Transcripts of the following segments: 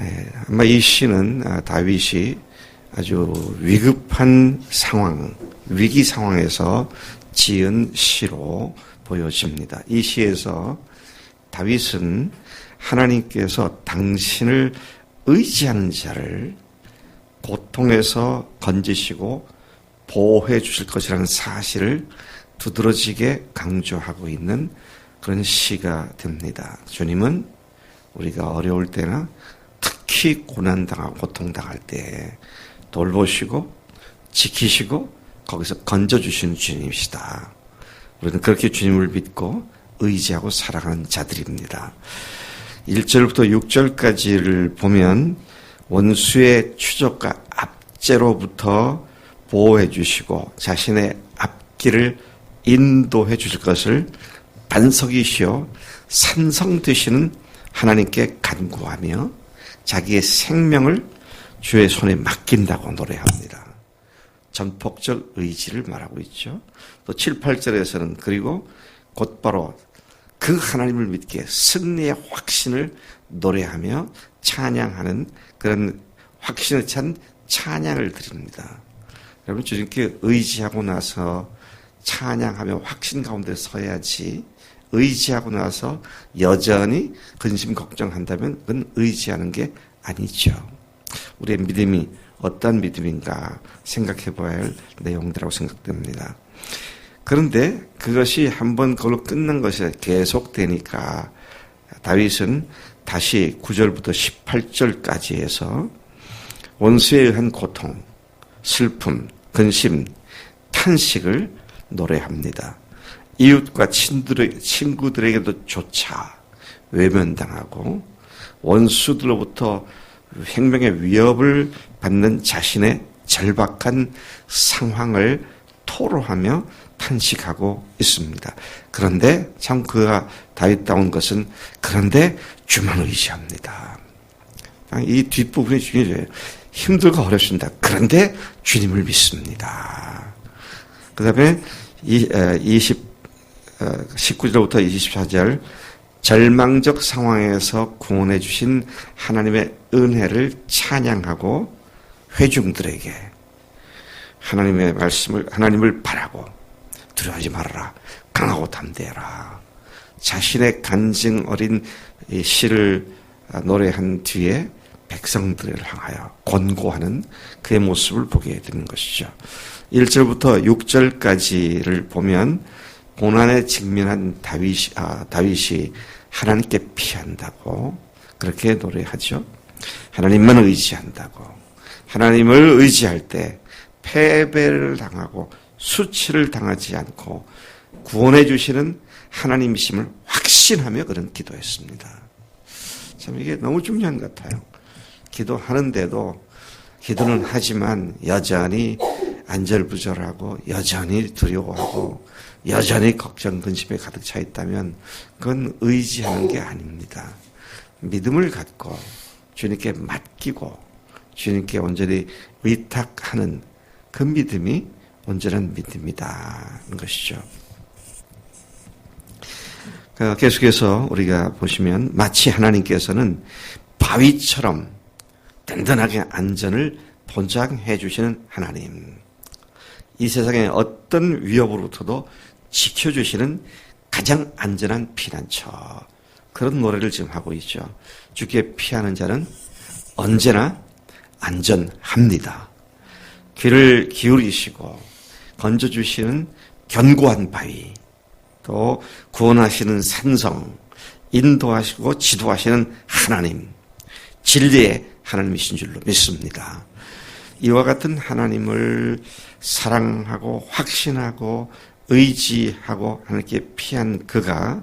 예, 아마 이 시는 아, 다윗이 아주 위급한 상황, 위기 상황에서 지은 시로 보여집니다. 이 시에서 다윗은 하나님께서 당신을 의지하는 자를 고통에서 건지시고 보호해 주실 것이라는 사실을 두드러지게 강조하고 있는 그런 시가 됩니다. 주님은 우리가 어려울 때나 특히 고난당하고 고통당할 때 돌보시고 지키시고 거기서 건져주시는 주님이시다. 우리는 그렇게 주님을 믿고 의지하고 살아가는 자들입니다. 1절부터 6절까지를 보면 원수의 추적과 압제로부터 보호해 주시고 자신의 앞길을 인도해 주실 것을 반석이시오 산성 되시는 하나님께 간구하며 자기의 생명을 주의 손에 맡긴다고 노래합니다. 전폭적 의지를 말하고 있죠. 또 7, 8절에서는 그리고 곧바로 그 하나님을 믿기에 승리의 확신을 노래하며 찬양하는 그런 확신을 찬 찬양을 드립니다. 여러분 주님께 의지하고 나서 찬양하며 확신 가운데 서야지 의지하고 나서 여전히 근심 걱정한다면 그건 의지하는 게 아니죠. 우리의 믿음이 어떤 믿음인가 생각해 봐야 할 내용들이라고 생각됩니다. 그런데 그것이 한번 그걸로 끝난 것이 계속되니까 다윗은 다시 9절부터 18절까지 해서 원수에 의한 고통, 슬픔, 근심, 탄식을 노래합니다. 이웃과 친구들에게도 조차 외면당하고 원수들로부터 생명의 위협을 받는 자신의 절박한 상황을 토로하며 탄식하고 있습니다. 그런데 참 그가 다윗다운 것은 그런데 주만 의지합니다. 이 뒷부분이 중요해요. 힘들고 어렵습니다. 그런데 주님을 믿습니다. 그 다음에 20, 19절부터 24절 절망적 상황에서 구원해 주신 하나님의 은혜를 찬양하고 회중들에게 하나님의 말씀을 하나님을 바라고 두려워하지 말아라 강하고 담대해라 자신의 간증 어린 시를 노래한 뒤에 백성들을 향하여 권고하는 그의 모습을 보게 되는 것이죠. 1절부터 6절까지를 보면 고난에 직면한 다윗이, 아, 다윗이 하나님께 피한다고 그렇게 노래하죠. 하나님만 의지한다고. 하나님을 의지할 때 패배를 당하고 수치를 당하지 않고 구원해 주시는 하나님이심을 확신하며 그런 기도했습니다. 참 이게 너무 중요한 것 같아요. 기도하는데도 기도는 하지만 여전히 안절부절하고 여전히 두려워하고 여전히 걱정 근심에 가득 차 있다면 그건 의지하는 게 아닙니다. 믿음을 갖고 주님께 맡기고 주님께 온전히 의탁하는 그 믿음이 온전한 믿음이다. 는 것이죠. 그 계속해서 우리가 보시면 마치 하나님께서는 바위처럼 든든하게 안전을 보장해 주시는 하나님. 이 세상의 어떤 위협으로부터도 지켜주시는 가장 안전한 피난처. 그런 노래를 지금 하고 있죠. 주께 피하는 자는 언제나 안전합니다. 귀를 기울이시고 건져주시는 견고한 바위, 또 구원하시는 산성, 인도하시고 지도하시는 하나님, 진리의 하나님이신 줄로 믿습니다. 이와 같은 하나님을 사랑하고 확신하고 의지하고 하나님께 피한 그가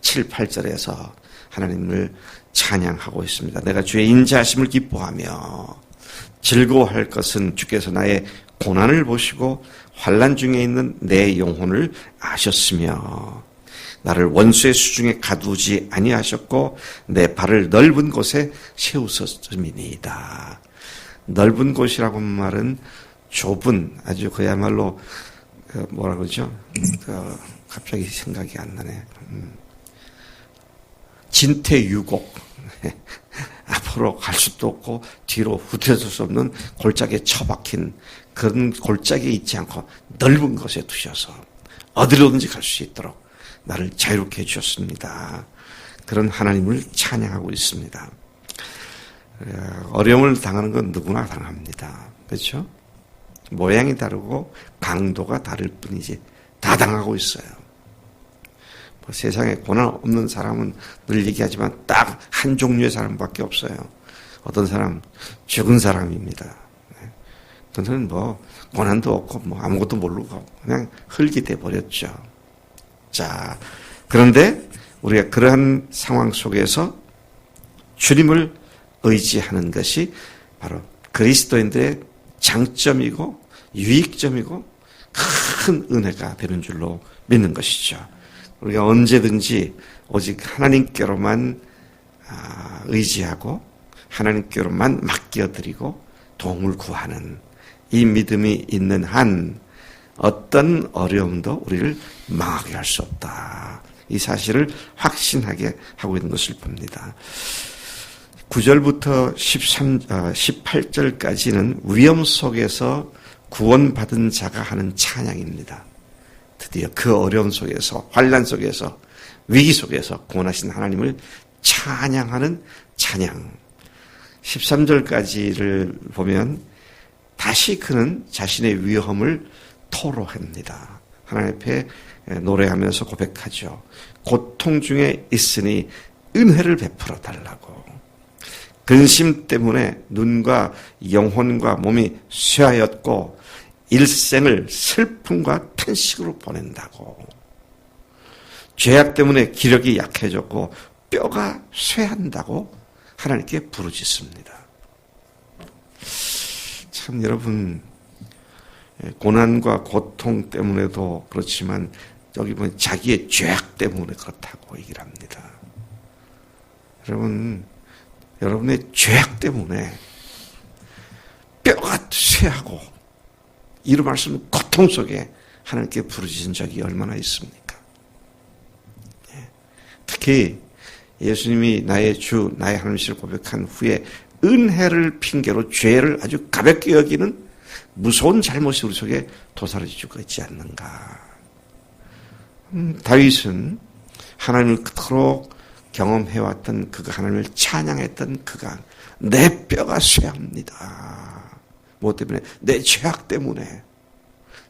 7, 8절에서 하나님을 찬양하고 있습니다. 내가 주의 인자하심을 기뻐하며 즐거워할 것은 주께서 나의 고난을 보시고 환란 중에 있는 내 영혼을 아셨으며 나를 원수의 수중에 가두지 아니하셨고 내 발을 넓은 곳에 세우셨음이니이다. 넓은 곳이라고 말은 좁은 아주 그야말로 그 뭐라 그러죠? 그 갑자기 생각이 안 나네. 음. 진퇴유곡. 앞으로 갈 수도 없고 뒤로 후퇴할 수 없는 골짜기에 처박힌 그런 골짜기에 있지 않고 넓은 곳에 두셔서 어디로든지 갈 수 있도록 나를 자유롭게 해주셨습니다. 그런 하나님을 찬양하고 있습니다. 어려움을 당하는 건 누구나 당합니다. 그렇죠? 모양이 다르고 강도가 다를 뿐이지 다 당하고 있어요. 뭐 세상에 고난 없는 사람은 늘 얘기하지만 딱 한 종류의 사람밖에 없어요. 어떤 사람 죽은 사람입니다. 그들은 뭐 고난도 없고 뭐 아무것도 모르고 그냥 흙이 돼 버렸죠. 자, 그런데 우리가 그러한 상황 속에서 주님을 의지하는 것이 바로 그리스도인들의 장점이고 유익점이고 큰 은혜가 되는 줄로 믿는 것이죠. 우리가 언제든지 오직 하나님께로만 아, 의지하고 하나님께로만 맡겨드리고 도움을 구하는 이 믿음이 있는 한 어떤 어려움도 우리를 망하게 할 수 없다. 이 사실을 확신하게 하고 있는 것을 봅니다. 9절부터 13, 18절까지는 위험 속에서 구원받은 자가 하는 찬양입니다. 드디어 그 어려움 속에서, 환란 속에서, 위기 속에서 구원하신 하나님을 찬양하는 찬양. 13절까지를 보면 다시 그는 자신의 위험을 토로합니다. 하나님 앞에 노래하면서 고백하죠. 고통 중에 있으니 은혜를 베풀어 달라고. 근심 때문에 눈과 영혼과 몸이 쇠하였고 일생을 슬픔과 탄식으로 보낸다고. 죄악 때문에 기력이 약해졌고 뼈가 쇠한다고 하나님께 부르짖습니다. 참 여러분 고난과 고통 때문에도 그렇지만 여기 보면 자기의 죄악 때문에 그렇다고 얘기를 합니다. 여러분 여러분의 죄악 때문에 뼈가 쇠하고 이루 말씀 고통 속에 하나님께 부르짖은 적이 얼마나 있습니까? 예. 특히 예수님이 나의 주, 나의 하나님을 고백한 후에 은혜를 핑계로 죄를 아주 가볍게 여기는 무서운 잘못이 우리 속에 도사리지고 있지 않는가. 음, 다윗은 하나님을 그토록 경험해왔던 그가 하나님을 찬양했던 그가 내 뼈가 쇠합니다. 뭐 때문에? 내 죄악 때문에.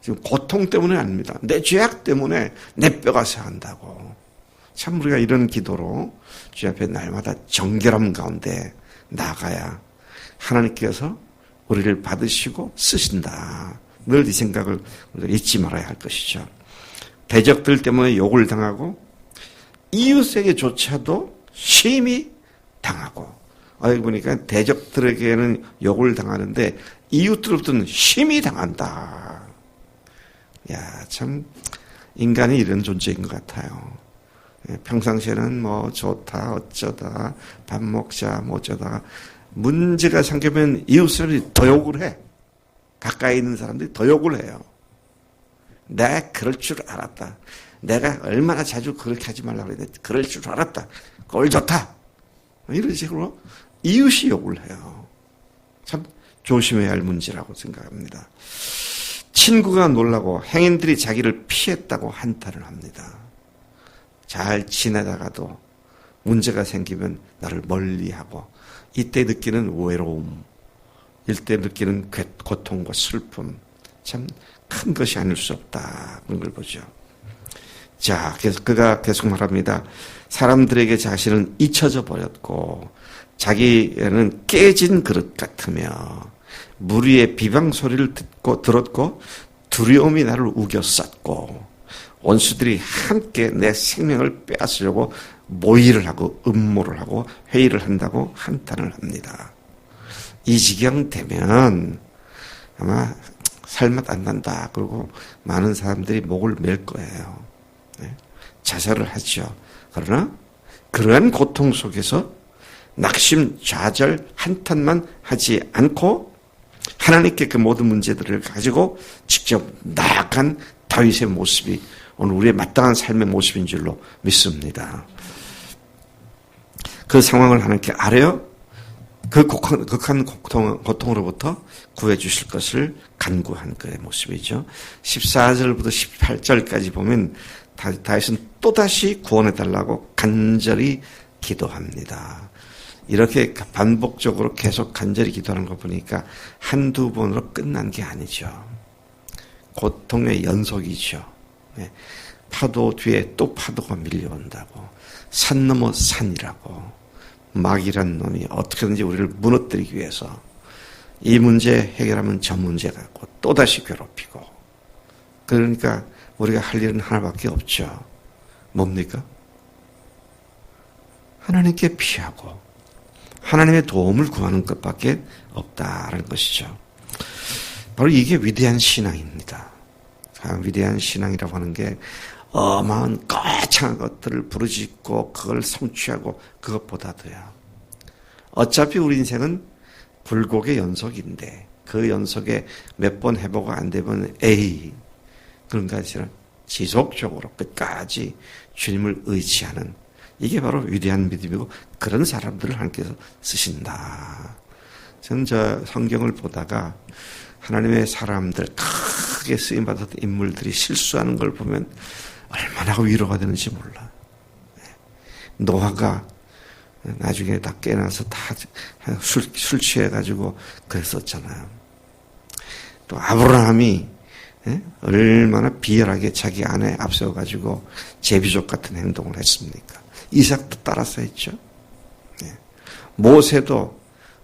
지금 고통 때문에 아닙니다. 내 죄악 때문에 내 뼈가 쇠한다고. 참 우리가 이런 기도로 주 앞에 날마다 정결함 가운데 나가야 하나님께서 우리를 받으시고 쓰신다. 늘 이 생각을 잊지 말아야 할 것이죠. 대적들 때문에 욕을 당하고 이웃에게조차도 심히 당하고 여기 보니까 대적들에게는 욕을 당하는데 이웃들로부터는 심히 당한다. 야, 참 인간이 이런 존재인 것 같아요. 예, 평상시에는 뭐 좋다 어쩌다 밥 먹자 뭐 어쩌다 문제가 생기면 이웃 사람들이 더 욕을 해. 가까이 있는 사람들이 더 욕을 해요. 내가 그럴 줄 알았다. 내가 얼마나 자주 그렇게 하지 말라고 그랬는데 그럴 줄 알았다. 꼴 좋다. 이런 식으로 이웃이 욕을 해요. 참 조심해야 할 문제라고 생각합니다. 친구가 놀라고 행인들이 자기를 피했다고 한탄을 합니다. 잘 지내다가도 문제가 생기면 나를 멀리하고 이때 느끼는 외로움, 이때 느끼는 고통과 슬픔, 참 큰 것이 아닐 수 없다. 그런 걸 보죠. 자, 계속 그가 계속 말합니다. 사람들에게 자신은 잊혀져 버렸고, 자기는 깨진 그릇 같으며, 무리의 비방 소리를 듣고, 들었고, 두려움이 나를 우겨쌌고, 원수들이 함께 내 생명을 빼앗으려고 모의를 하고 음모를 하고 회의를 한다고 한탄을 합니다. 이 지경 되면 아마 살맛 안 난다. 그리고 많은 사람들이 목을 맬 거예요. 네? 자살을 하죠. 그러나 그러한 고통 속에서 낙심, 좌절, 한탄만 하지 않고 하나님께 그 모든 문제들을 가지고 직접 나아간 다윗의 모습이 오늘 우리의 마땅한 삶의 모습인 줄로 믿습니다. 그 상황을 하나님께 아뢰어 그 극한, 극한 고통, 고통으로부터 구해 주실 것을 간구한 그의 모습이죠. 14절부터 18절까지 보면 다윗은 또다시 구원해 달라고 간절히 기도합니다. 이렇게 반복적으로 계속 간절히 기도하는 거 보니까 한두 번으로 끝난 게 아니죠. 고통의 연속이죠. 네. 파도 뒤에 또 파도가 밀려온다고. 산 넘어 산이라고. 마귀란 놈이 어떻게든지 우리를 무너뜨리기 위해서 이 문제 해결하면 저 문제 갖고 또다시 괴롭히고. 그러니까 우리가 할 일은 하나밖에 없죠. 뭡니까? 하나님께 피하고 하나님의 도움을 구하는 것밖에 없다라는 것이죠. 바로 이게 위대한 신앙입니다. 위대한 신앙이라고 하는 게 어마한 거창한 것들을 부르짖고 그걸 성취하고 그것보다도요. 어차피 우리 인생은 굴곡의 연속인데 그 연속에 몇 번 해보고 안 되면 에이 그런 것이 지속적으로 끝까지 주님을 의지하는 이게 바로 위대한 믿음이고 그런 사람들을 하나님께서 쓰신다. 저는 저 성경을 보다가 하나님의 사람들 크게 쓰임 받았던 인물들이 실수하는 걸 보면 얼마나 위로가 되는지 몰라. 노아가 나중에 다 깨나서 다 술, 술 취해 가지고 그랬었잖아요. 또 아브라함이 얼마나 비열하게 자기 아내 앞세워가지고 제비족 같은 행동을 했습니까? 이삭도 따라서 했죠. 모세도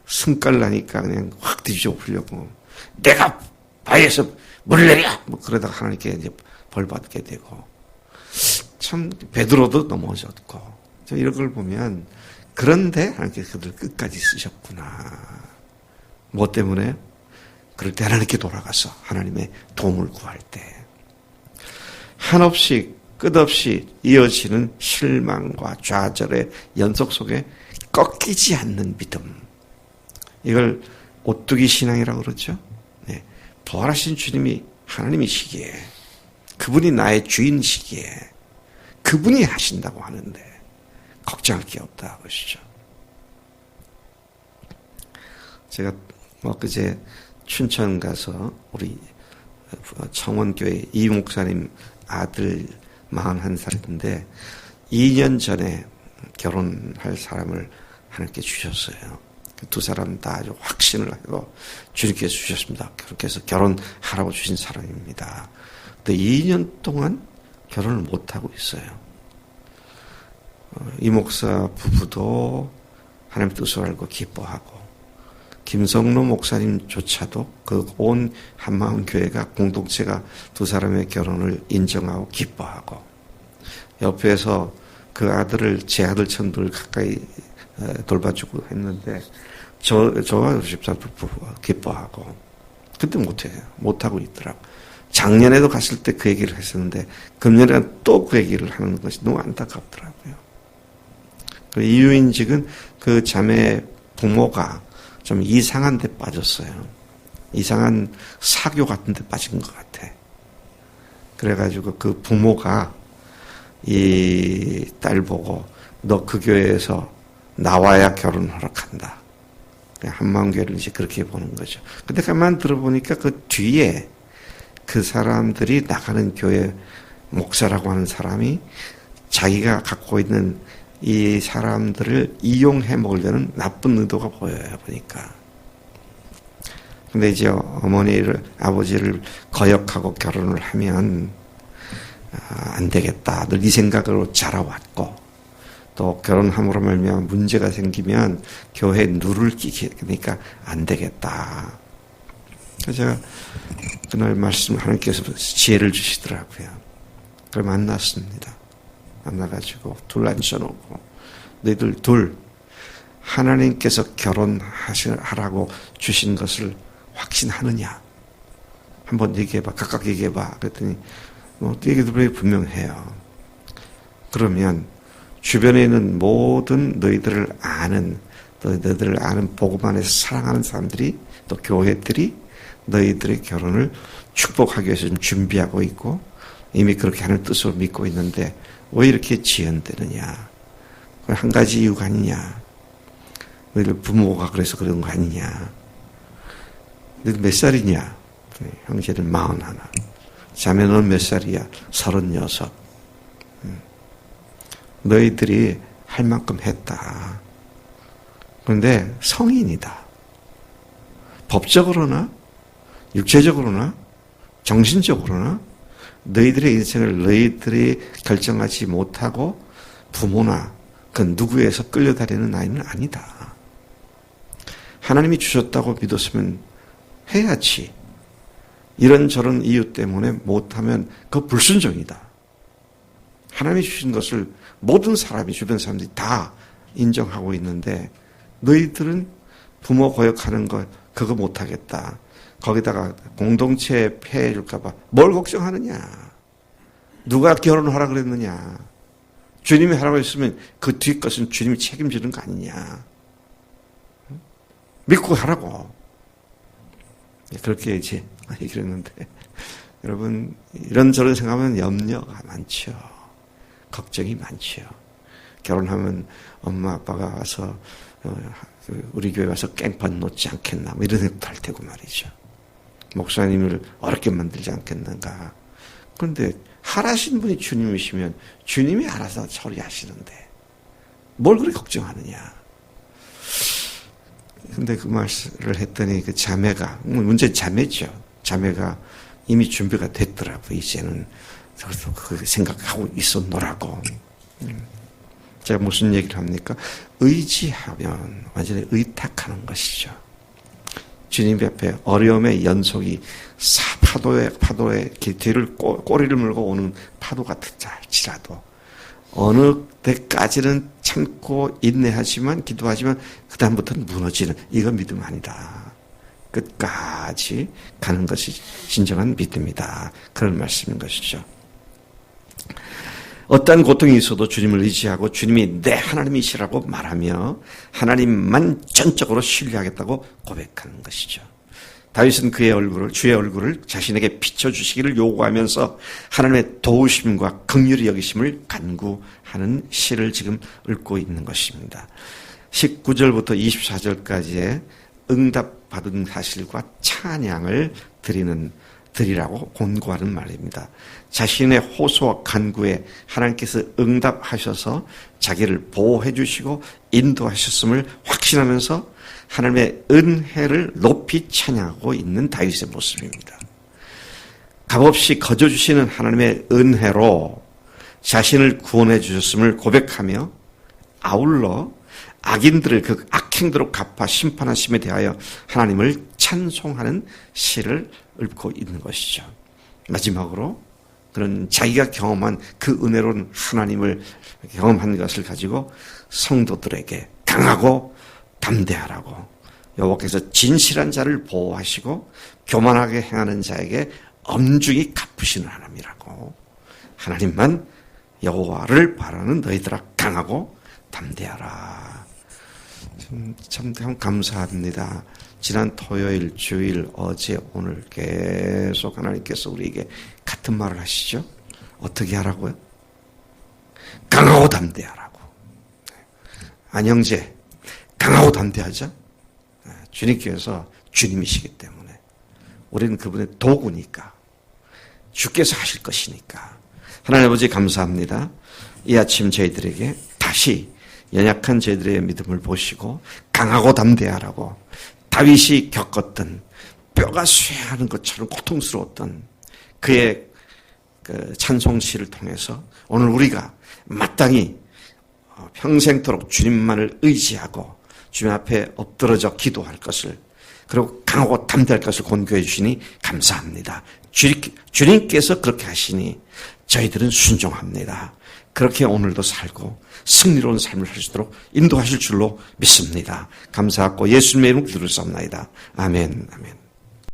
승깔 나니까 그냥 확 뒤져 엎으려고 내가 바위에서 물 내려! 뭐 그러다가 하나님께 이제 벌 받게 되고 참 베드로도 넘어졌고 이런 걸 보면 그런데 하나님께서 그들 끝까지 쓰셨구나. 뭐 때문에? 그럴 때 하나님께 돌아가서 하나님의 도움을 구할 때 한없이 끝없이 이어지는 실망과 좌절의 연속 속에 꺾이지 않는 믿음. 이걸 오뚜기 신앙이라고 그러죠. 네. 부활하신 주님이 하나님이시기에 그분이 나의 주인이시기에 그분이 하신다고 하는데 걱정할 게 없다 그것이죠. 제가 뭐 그제 춘천 가서 우리 청원교회 이 목사님 아들 41살인데 2년 전에 결혼할 사람을 하나님께 주셨어요. 두 사람 다 아주 확신을 하고 주님께서 주셨습니다. 그렇게 해서 결혼하라고 주신 사람입니다. 근데 2년 동안 결혼을 못하고 있어요. 어, 이 목사 부부도 하나님 뜻을 알고 기뻐하고 김성로 목사님조차도 그 온 한마음 교회가 공동체가 두 사람의 결혼을 인정하고 기뻐하고 옆에서 그 아들을 제 아들처럼 늘 가까이 돌봐주고 했는데 저 저와 집사도 부부가 기뻐하고 근데 못해요 못하고 있더라고 작년에도 갔을 때 그 얘기를 했었는데 금년에 또 그 얘기를 하는 것이 너무 안타깝더라고요. 그 이유인직은 그 자매 부모가 좀 이상한 데 빠졌어요. 이상한 사교 같은 데 빠진 것 같아. 그래가지고 그 부모가 이 딸 보고 너 그 교회에서 나와야 결혼 허락한다. 한마음교회를 이제 그렇게 보는 거죠. 근데 가만 들어보니까 그 뒤에 그 사람들이 나가는 교회 목사라고 하는 사람이 자기가 갖고 있는 이 사람들을 이용해 먹으려는 나쁜 의도가 보여요, 보니까. 근데 이제 어머니를, 아버지를 거역하고 결혼을 하면, 아, 안 되겠다. 늘 이 생각으로 자라왔고, 또 결혼함으로 말면 문제가 생기면 교회 누를 끼게, 그러니까 안 되겠다. 그래서 제가 그날 말씀 하나님께서 지혜를 주시더라고요. 그걸 만났습니다. 만나가지고 둘 앉혀놓고 너희들 둘 하나님께서 결혼하라고 주신 것을 확신하느냐? 한번 얘기해봐. 각각 얘기해봐. 그랬더니 뭐 얘기들이 분명해요. 그러면 주변에 있는 모든 너희들을 아는 너희들을 아는 안에서 사랑하는 사람들이 또 교회들이 너희들의 결혼을 축복하기 위해서 좀 준비하고 있고 이미 그렇게 하는 뜻으로 믿고 있는데 왜 이렇게 지연되느냐? 한 가지 이유가 아니냐? 너희들 부모가 그래서 그런 거 아니냐. 너희들 몇 살이냐? 형제는 마흔 하나. 자매는 몇 살이야? 서른여섯. 음. 너희들이 할 만큼 했다. 그런데 성인이다. 법적으로나, 육체적으로나, 정신적으로나, 너희들의 인생을 너희들이 결정하지 못하고 부모나 그 누구에서 끌려다니는 나이는 아니다. 하나님이 주셨다고 믿었으면 해야지. 이런저런 이유 때문에 못하면 그 불순종이다. 하나님이 주신 것을 모든 사람이, 주변 사람들이 다 인정하고 있는데 너희들은 부모 고역하는 거 그거 못하겠다. 거기다가 공동체 폐해 줄까봐 뭘 걱정하느냐. 누가 결혼하라 그랬느냐. 주님이 하라고 했으면 그 뒷것은 주님이 책임지는 거 아니냐. 믿고 하라고. 그렇게 이제 얘기를 했는데, 여러분, 이런저런 생각하면 염려가 많죠. 걱정이 많죠. 결혼하면 엄마, 아빠가 와서, 어, 그 우리 교회 와서 깽판 놓지 않겠나, 뭐 이런 생각도 할 테고 말이죠. 목사님을 어렵게 만들지 않겠는가. 그런데 하라신 분이 주님이시면 주님이 알아서 처리하시는데 뭘 그렇게 걱정하느냐. 근데 그 말씀을 했더니 그 자매가, 뭐 문제 자매죠. 자매가 이미 준비가 됐더라고. 이제는 저도 그 생각하고 있었노라고. 음. 제가 무슨 얘기를 합니까? 의지하면 완전히 의탁하는 것이죠. 주님 옆에 어려움의 연속이 파도의 파도의 뒤를 꼬리를 물고 오는 파도 같을지라도 어느 때까지는 참고 인내하지만 기도하지만 그 다음부터는 무너지는 이건 믿음 아니다. 끝까지 가는 것이 진정한 믿음이다. 그런 말씀인 것이죠. 어떠한 고통이 있어도 주님을 의지하고 주님이 내 하나님이시라고 말하며 하나님만 전적으로 신뢰하겠다고 고백하는 것이죠. 다윗은 그의 얼굴을 주의 얼굴을 자신에게 비춰 주시기를 요구하면서 하나님의 도우심과 긍휼히 여기심을 간구하는 시를 지금 읽고 있는 것입니다. 19절부터 24절까지의 응답 받은 사실과 찬양을 드리는 드리라고 권고하는 말입니다. 자신의 호소와 간구에 하나님께서 응답하셔서 자기를 보호해 주시고 인도하셨음을 확신하면서 하나님의 은혜를 높이 찬양하고 있는 다윗의 모습입니다. 값없이 거저 주시는 하나님의 은혜로 자신을 구원해 주셨음을 고백하며 아울러 악인들을 그 악 행대로 갚아 심판하심에 대하여 하나님을 찬송하는 시를 읊고 있는 것이죠. 마지막으로 그런 자기가 경험한 그 은혜로운 하나님을 경험한 것을 가지고 성도들에게 강하고 담대하라고 여호와께서 진실한 자를 보호하시고 교만하게 행하는 자에게 엄중히 갚으시는 하나님이라고 하나님만 여호와를 바라는 너희들아 강하고 담대하라. 참, 참 감사합니다. 지난 토요일, 주일, 어제, 오늘 계속 하나님께서 우리에게 같은 말을 하시죠. 어떻게 하라고요? 강하고 담대하라고. 안영재, 강하고 담대하죠? 주님께서 주님이시기 때문에. 우리는 그분의 도구니까. 주께서 하실 것이니까. 하나님 아버지 감사합니다. 이 아침 저희들에게 다시 연약한 저희들의 믿음을 보시고 강하고 담대하라고 다윗이 겪었던 뼈가 쇠하는 것처럼 고통스러웠던 그의 그 찬송시를 통해서 오늘 우리가 마땅히 평생토록 주님만을 의지하고 주님 앞에 엎드러져 기도할 것을 그리고 강하고 담대할 것을 권고해 주시니 감사합니다. 주님께서 그렇게 하시니 저희들은 순종합니다. 그렇게 오늘도 살고 승리로운 삶을 할 수 있도록 인도하실 줄로 믿습니다. 감사하고 예수님의 이름으로 기도를 쌉나이다. 아멘, 아멘.